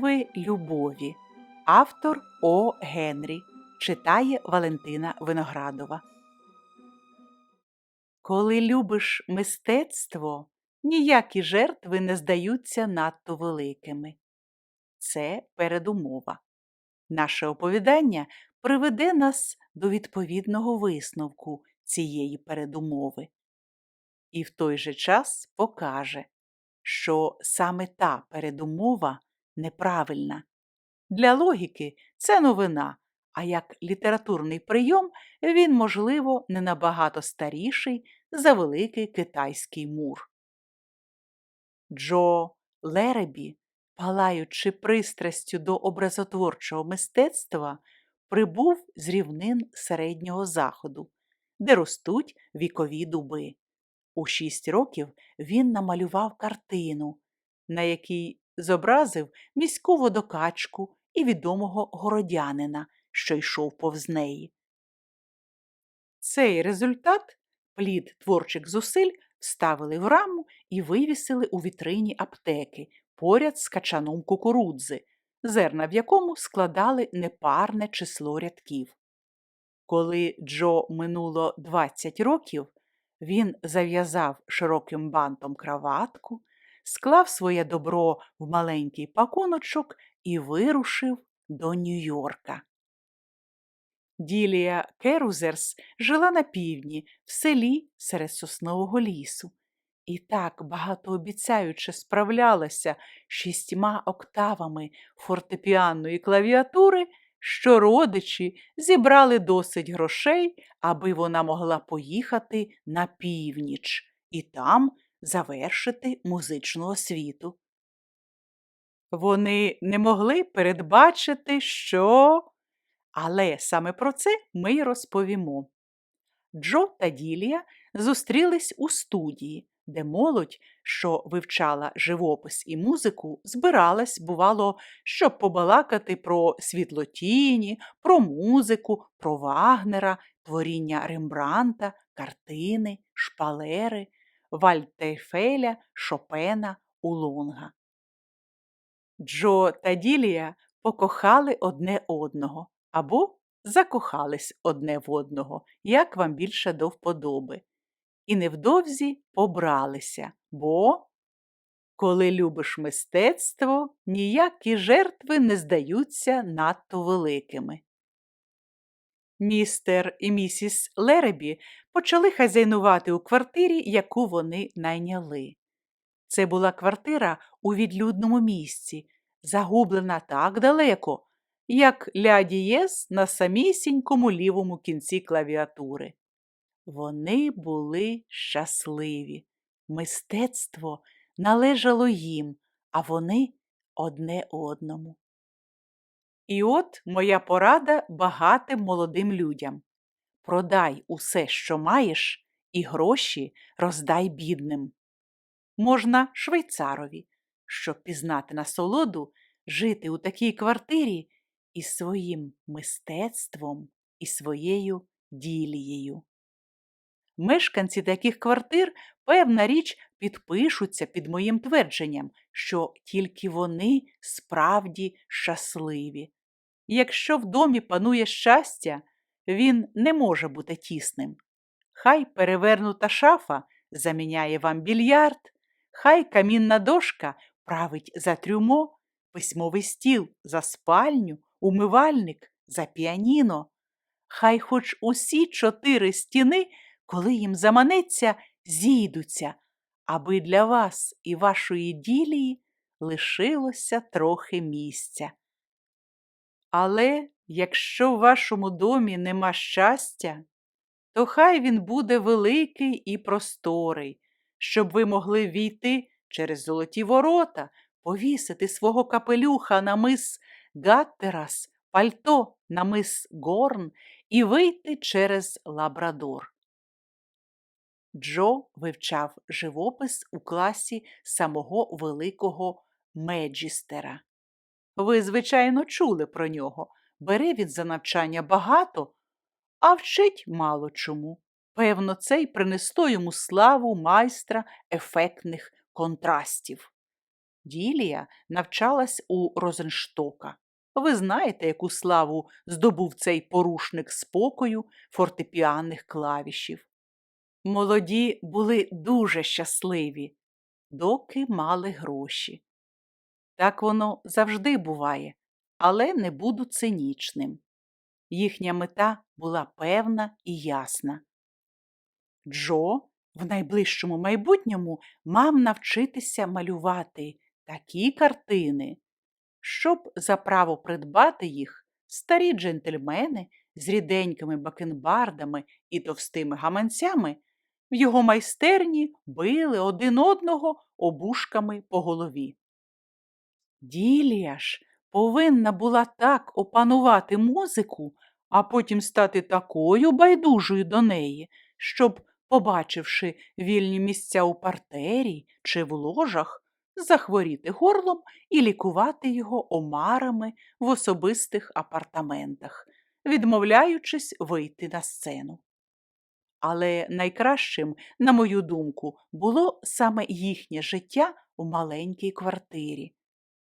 Молитви любові. Автор О. Генрі. Читає Валентина Виноградова. Коли любиш мистецтво, ніякі жертви не здаються надто великими. Це передумова. Наше оповідання приведе нас до відповідного висновку цієї передумови. І в той же час покаже, що саме та передумова неправильна. Для логіки це новина, а як літературний прийом він, можливо, не набагато старіший за великий китайський мур. Джо Леребі, палаючи пристрастю до образотворчого мистецтва, прибув з рівнин середнього заходу, де ростуть вікові дуби. У шість років він намалював картину, на якій зобразив міську водокачку і відомого городянина, що йшов повз неї. Цей результат, плід творчих зусиль, вставили в раму і вивісили у вітрині аптеки поряд з качаном кукурудзи, зерна в якому складали непарне число рядків. Коли Джо минуло 20 років, він зав'язав широким бантом краватку, склав своє добро в маленький пакуночок і вирушив до Нью-Йорка. Ділія Керузерс жила на півдні, в селі серед соснового лісу, і так багатообіцяюче справлялася шістьма октавами фортепіанної клавіатури, що родичі зібрали досить грошей, аби вона могла поїхати на північ і там завершити музичну освіту. Вони не могли передбачити, що. Але саме про це ми й розповімо. Джо та Ділія зустрілись у студії, де молодь, що вивчала живопис і музику, збиралась, бувало, щоб побалакати про світлотіні, про музику, про Вагнера, творіння Рембранта, картини, шпалери, Вальтейфеля, Шопена, Улонга. Джо та Ділія покохали одне одного або закохались одне в одного, як вам більше до вподоби. І невдовзі побралися, бо, коли любиш мистецтво, ніякі жертви не здаються надто великими. Містер і місіс Леребі почали хазяйнувати у квартирі, яку вони найняли. Це була квартира у відлюдному місці, загублена так далеко, як ля дієс на самісінькому лівому кінці клавіатури. Вони були щасливі. Мистецтво належало їм, а вони одне одному. І от моя порада багатим молодим людям продай усе, що маєш, і гроші роздай бідним. Можна швейцарові, щоб пізнати насолоду, жити у такій квартирі із своїм мистецтвом і своєю ділією. Мешканці таких квартир, певна річ, підпишуться під моїм твердженням, що тільки вони справді щасливі. Якщо в домі панує щастя, він не може бути тісним. Хай перевернута шафа заміняє вам більярд, хай камінна дошка править за трюмо, письмовий стіл за спальню, умивальник за піаніно. Хай хоч усі чотири стіни, коли їм заманеться, зійдуться, аби для вас і вашої ділії лишилося трохи місця. Але якщо в вашому домі нема щастя, то хай він буде великий і просторий, щоб ви могли війти через золоті ворота, повісити свого капелюха на мис Гаттерас, пальто на мис Горн і вийти через Лабрадор. Джо вивчав живопис у класі самого великого Меджістера. Ви, звичайно, чули про нього. Бере він за навчання багато, а вчить мало чому. Певно, це й принесто йому славу майстра ефектних контрастів. Ділія навчалась у Розенштока. Ви знаєте, яку славу здобув цей порушник спокою фортепіанних клавішів. Молоді були дуже щасливі, доки мали гроші. Так воно завжди буває, але не буду цинічним. Їхня мета була певна і ясна. Джо в найближчому майбутньому мав навчитися малювати такі картини, щоб за право придбати їх старі джентльмени з ріденькими бакенбардами і товстими гаманцями в його майстерні били один одного обушками по голові. Ділія ж повинна була так опанувати музику, а потім стати такою байдужою до неї, щоб, побачивши вільні місця у партері чи в ложах, захворіти горлом і лікувати його омарами в особистих апартаментах, відмовляючись вийти на сцену. Але найкращим, на мою думку, було саме їхнє життя у маленькій квартирі.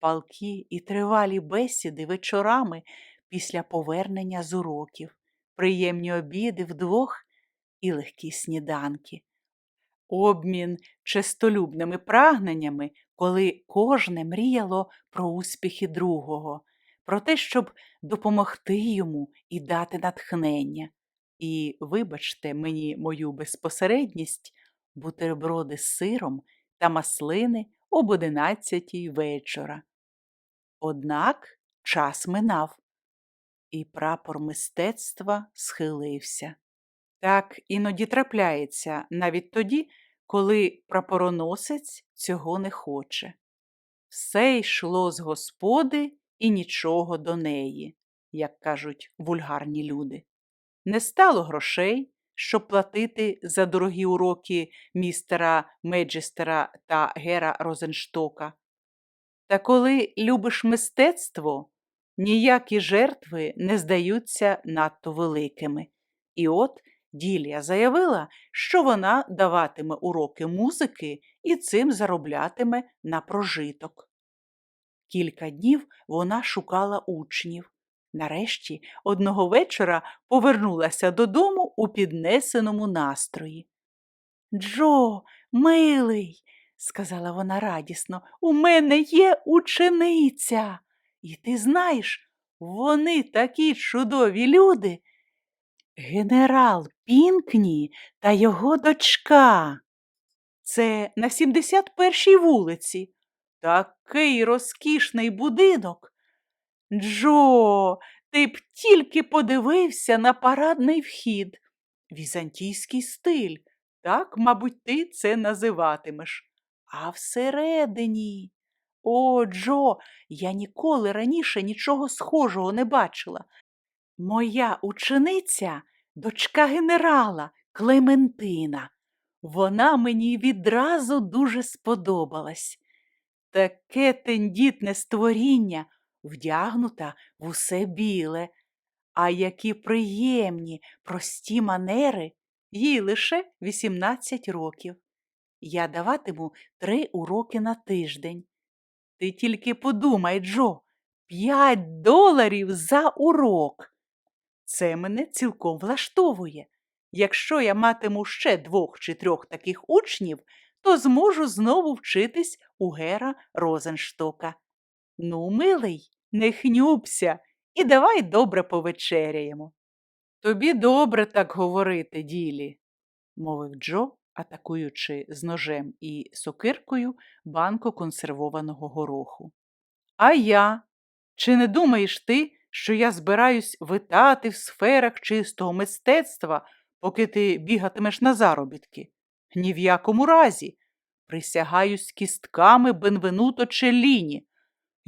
Палкі і тривалі бесіди вечорами після повернення з уроків, приємні обіди вдвох і легкі сніданки, обмін честолюбними прагненнями, коли кожне мріяло про успіхи другого, про те, щоб допомогти йому і дати натхнення. І, вибачте мені мою безпосередність, бутерброди з сиром та маслини об одинадцятій вечора. Однак час минав, і прапор мистецтва схилився. Так іноді трапляється навіть тоді, коли прапороносець цього не хоче. Все йшло з господи і нічого до неї, як кажуть вульгарні люди. Не стало грошей, щоб платити за дорогі уроки містера Меджестера та Гера Розенштока. Та коли любиш мистецтво, ніякі жертви не здаються надто великими. І от Ділія заявила, що вона даватиме уроки музики і цим зароблятиме на прожиток. Кілька днів вона шукала учнів. Нарешті одного вечора повернулася додому у піднесеному настрої. Джо, милий, сказала вона радісно, у мене є учениця. І ти знаєш, вони такі чудові люди. Генерал Пінкні та його дочка. Це на 71-й вулиці. Такий розкішний будинок. Джо, ти б тільки подивився на парадний вхід. Візантійський стиль. Так, мабуть, ти це називатимеш. А всередині. О, Джо, я ніколи раніше нічого схожого не бачила. Моя учениця дочка генерала Клементина. Вона мені відразу дуже сподобалась. Таке тендітне створіння, вдягнута в усе біле, а які приємні, прості манери, їй лише 18 років. Я даватиму три уроки на тиждень. Ти тільки подумай, Джо, п'ять доларів за урок. Це мене цілком влаштовує. Якщо я матиму ще двох чи трьох таких учнів, то зможу знову вчитись у Гера Розенштока. Ну, милий, не хнюпся і давай добре повечеряємо. Тобі добре так говорити, ділі, мовив Джо, атакуючи з ножем і сокиркою банку консервованого гороху. А я? Чи не думаєш ти, що я збираюсь витати в сферах чистого мистецтва, поки ти бігатимеш на заробітки? Ні в якому разі. Присягаюсь кістками Бенвенуто Челліні.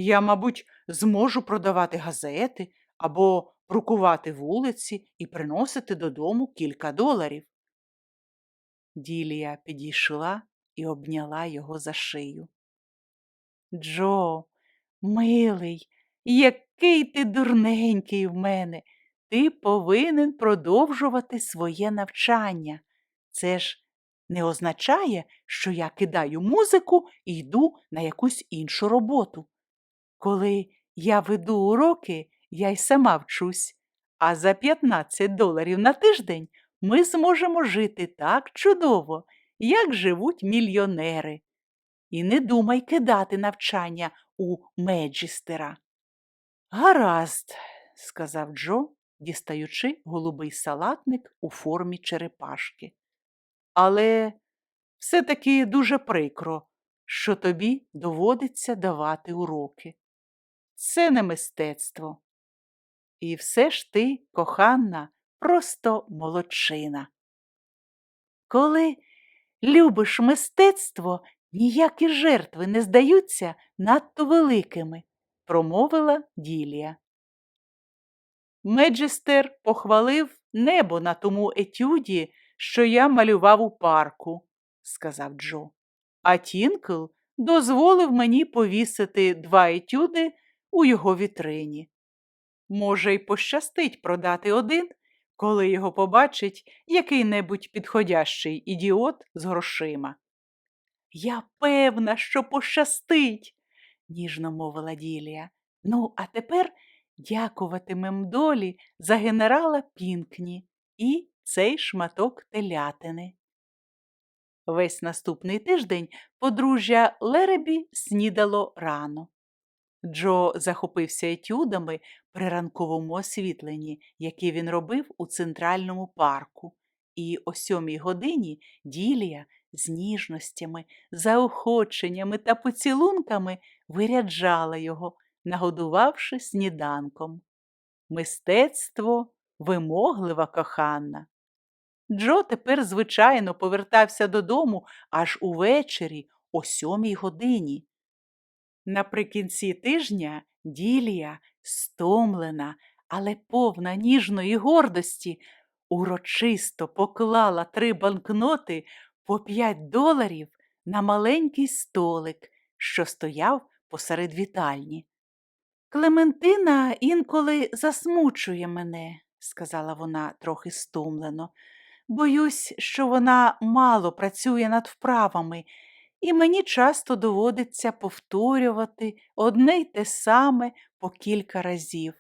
Я, мабуть, зможу продавати газети або брукувати вулиці і приносити додому кілька доларів. Ділія підійшла і обняла його за шию. Джо, милий, який ти дурненький в мене. Ти повинен продовжувати своє навчання. Це ж не означає, що я кидаю музику і йду на якусь іншу роботу. Коли я веду уроки, я й сама вчусь, а за 15 доларів на тиждень ми зможемо жити так чудово, як живуть мільйонери. І не думай кидати навчання у Меджістера. Гаразд, сказав Джо, дістаючи голубий салатник у формі черепашки. Але все-таки дуже прикро, що тобі доводиться давати уроки. Це не мистецтво. І все ж ти, коханна, просто молодчина. Коли любиш мистецтво, ніякі жертви не здаються надто великими, промовила Ділія. Меджестер похвалив небо на тому етюді, що я малював у парку, сказав Джо. А Тінкл дозволив мені повісити два етюди у його вітрині. Може, й пощастить продати один, коли його побачить який-небудь підходящий ідіот з грошима. Я певна, що пощастить, ніжно мовила Ділія. Ну, а тепер дякуватимем долі за генерала Пінкні і цей шматок телятини. Весь наступний тиждень подружжя Леребі снідало рано. Джо захопився етюдами при ранковому освітленні, які він робив у центральному парку, і о сьомій годині Ділія з ніжностями, заохоченнями та поцілунками виряджала його, нагодувавши сніданком. Мистецтво вимоглива коханна. Джо тепер, звичайно, повертався додому аж увечері о сьомій годині. Наприкінці тижня Ділія, стомлена, але повна ніжної гордості, урочисто поклала три банкноти по п'ять доларів на маленький столик, що стояв посеред вітальні. Клементина інколи засмучує мене, сказала вона трохи стомлено. Боюсь, що вона мало працює над вправами, і мені часто доводиться повторювати одне й те саме по кілька разів.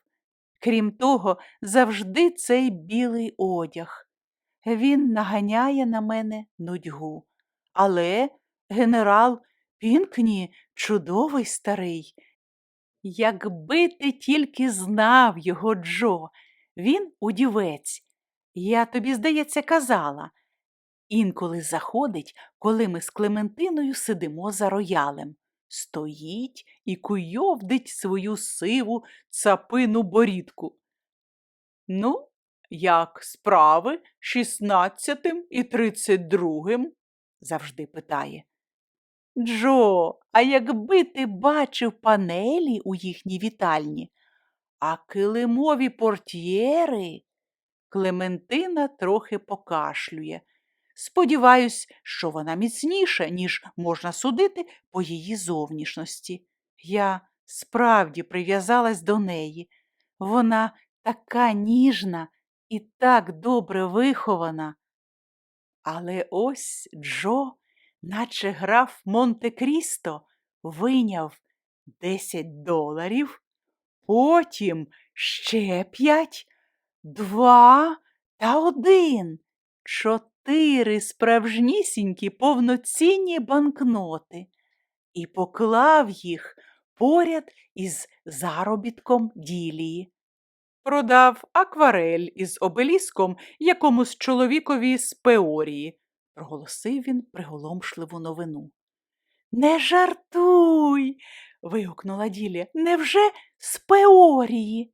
Крім того, завжди цей білий одяг. Він наганяє на мене нудьгу. Але генерал Пінкні чудовий старий. Якби ти тільки знав його Джо, він удівець. Я тобі, здається, казала. Інколи заходить, коли ми з Клементиною сидимо за роялем. Стоїть і куйовдить свою сиву цапину борідку. Ну, як справи шістнадцятим і тридцять другим? завжди питає. Джо, а якби ти бачив панелі у їхній вітальні, а килимові портьєри. Клементина трохи покашлює. Сподіваюсь, що вона міцніша, ніж можна судити по її зовнішності. Я справді прив'язалась до неї. Вона така ніжна і так добре вихована. Але ось Джо, наче граф Монте-Крісто, виняв десять доларів, потім ще п'ять, два та один, чотири справжнісінькі повноцінні банкноти і поклав їх поряд із заробітком ділії. Продав акварель із обеліском якомусь чоловікові з Пеорії, проголосив він приголомшливу новину. Не жартуй. вигукнула Ділія. Невже з Пеорії?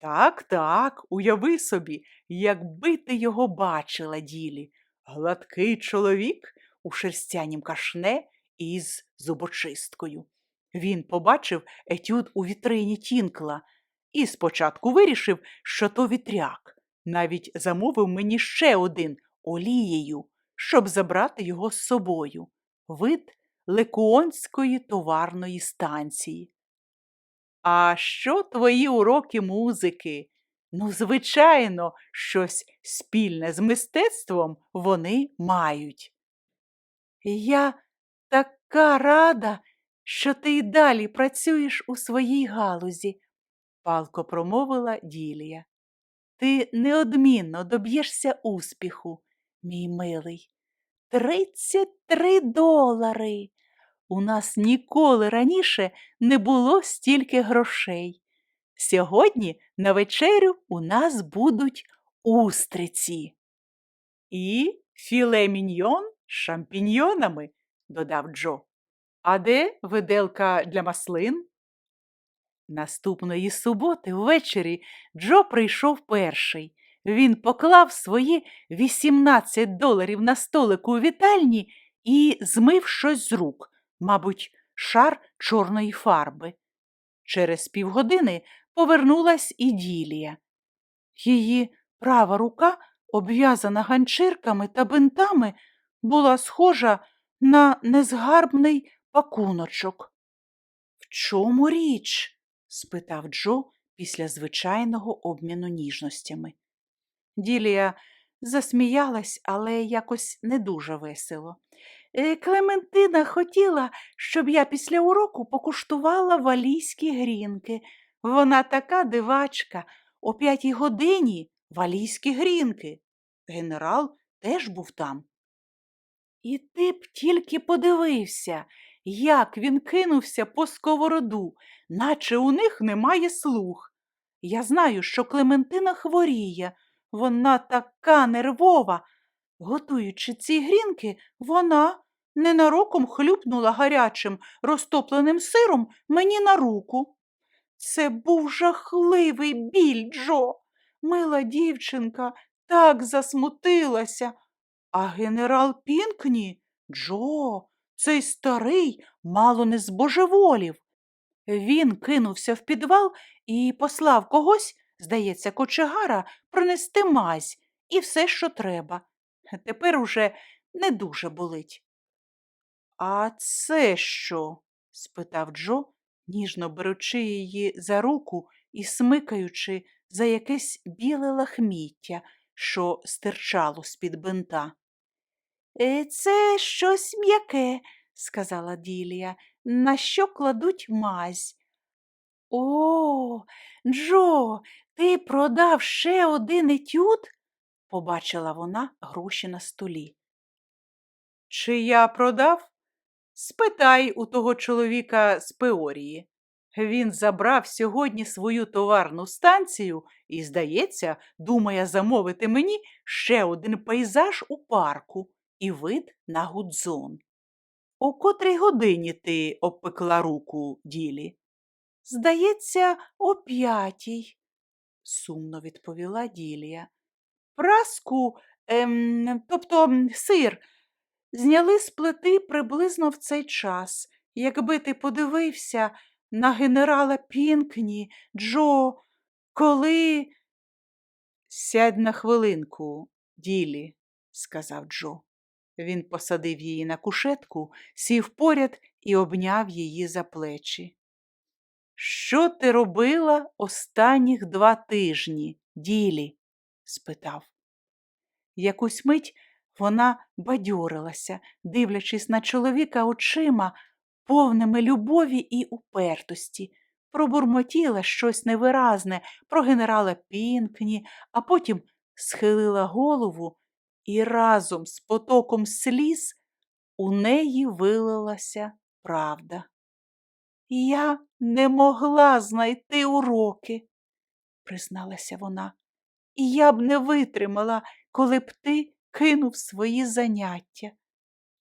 Так, так, уяви собі, якби ти його бачила, Ділі. Гладкий чоловік у шерстянім кашне із зубочисткою. Він побачив етюд у вітрині Тінкла і спочатку вирішив, що то вітряк. Навіть замовив мені ще один олією, щоб забрати його з собою. Вид Лекуонської товарної станції. А що твої уроки музики? Ну, звичайно, щось спільне з мистецтвом вони мають. Я така рада, що ти й далі працюєш у своїй галузі, палко промовила Ділія. Ти неодмінно доб'єшся успіху, мій милий. Тридцять три долари. У нас ніколи раніше не було стільки грошей. Сьогодні на вечерю у нас будуть устриці. І філе міньйон з шампіньйонами, додав Джо. А де виделка для маслин? Наступної суботи ввечері Джо прийшов перший. Він поклав свої 18 доларів на столик у вітальні і змив щось з рук, мабуть, шар чорної фарби. Через півгодини повернулась і Ділія. Її права рука, обв'язана ганчірками та бинтами, була схожа на незгарбний пакуночок. В чому річ? спитав Джо після звичайного обміну ніжностями. Ділія засміялась, але якось не дуже весело. «Е, Клементина хотіла, щоб я після уроку покуштувала валійські грінки. Вона така дивачка. О п'ятій годині валійські грінки. Генерал теж був там. І ти б тільки подивився, як він кинувся по сковороду, наче у них немає слух. Я знаю, що Клементина хворіє, вона така нервова. Готуючи ці грінки, вона ненароком хлюпнула гарячим розтопленим сиром мені на руку. Це був жахливий біль, Джо. Мила дівчинка так засмутилася. А генерал Пінкні, Джо, цей старий мало не збожеволів. Він кинувся в підвал і послав когось, здається, кочегара, принести мазь і все, що треба. Тепер уже не дуже болить. А це що? спитав Джо, ніжно беручи її за руку і смикаючи за якесь біле лахміття, що стирчало з-під бинта. «Е, Це щось м'яке, сказала Ділія, на що кладуть мазь. О, Джо, ти продав ще один етюд? побачила вона гроші на столі. Чи я продав? Спитай у того чоловіка з Пеорії. Він забрав сьогодні свою товарну станцію і, здається, думає замовити мені ще один пейзаж у парку і вид на Гудзон. У котрій годині ти обпекла руку ділі? Здається, о п'ятій, сумно відповіла Ділія. Праску, ем, тобто сир, зняли з плити приблизно в цей час. Якби ти подивився на генерала Пінкні, Джо, коли. Сядь на хвилинку, ділі, сказав Джо. Він посадив її на кушетку, сів поряд і обняв її за плечі. Що ти робила останніх два тижні, ділі? спитав. Якусь мить вона бадьорилася, дивлячись на чоловіка очима, повними любові і упертості, пробурмотіла щось невиразне про генерала Пінкні, а потім схилила голову і разом з потоком сліз у неї вилилася правда. Я не могла знайти уроки, призналася вона, і я б не витримала, коли б ти кинув свої заняття.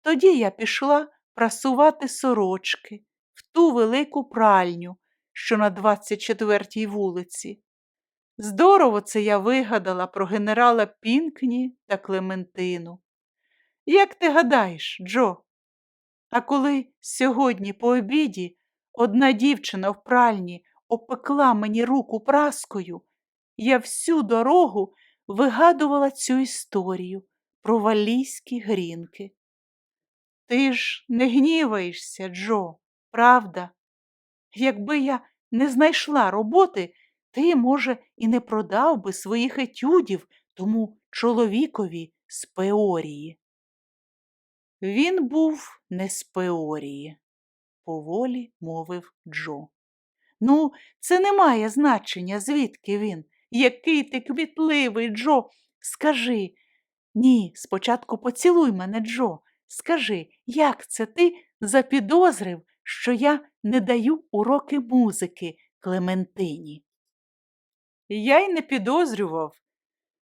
Тоді я пішла прасувати сорочки в ту велику пральню, що на 24-й вулиці. Здорово це я вигадала про генерала Пінкні та Клементину. Як ти гадаєш, Джо? А коли сьогодні по обіді одна дівчина в пральні опекла мені руку праскою, я всю дорогу вигадувала цю історію про валійські грінки. Ти ж не гніваєшся, Джо, правда? Якби я не знайшла роботи, ти, може, і не продав би своїх етюдів тому чоловікові з Пеорії. Він був не з Пеорії, поволі мовив Джо. Ну, це не має значення, звідки він. Який ти квітливий, Джо. Скажи. Ні, спочатку поцілуй мене, Джо. Скажи, як це ти запідозрив, що я не даю уроки музики Клементині? Я й не підозрював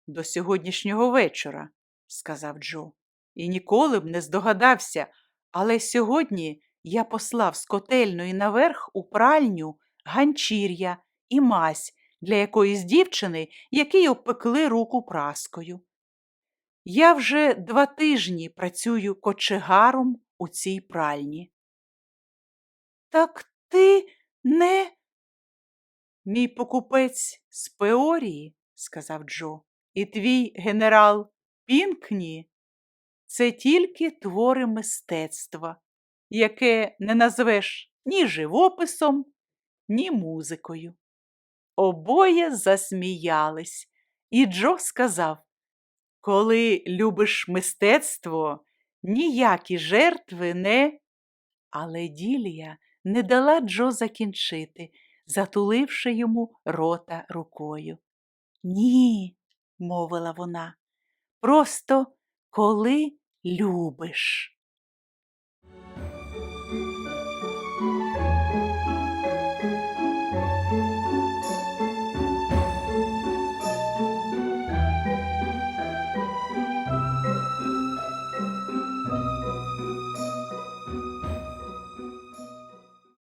до сьогоднішнього вечора, сказав Джо, і ніколи б не здогадався, але сьогодні я послав з котельної наверх у пральню ганчір'я і мазь для якоїсь дівчини, якій обпекли руку праскою. Я вже два тижні працюю кочегаром у цій пральні. Так ти не. Мій покупець з Пеорії, сказав Джо, і твій генерал Пінкні це тільки твори мистецтва, яке не назвеш ні живописом, ні музикою. Обоє засміялись, і Джо сказав Коли любиш мистецтво, ніякі жертви не. Але Ділія не дала Джо закінчити, затуливши йому рота рукою. Ні, мовила вона, просто коли любиш.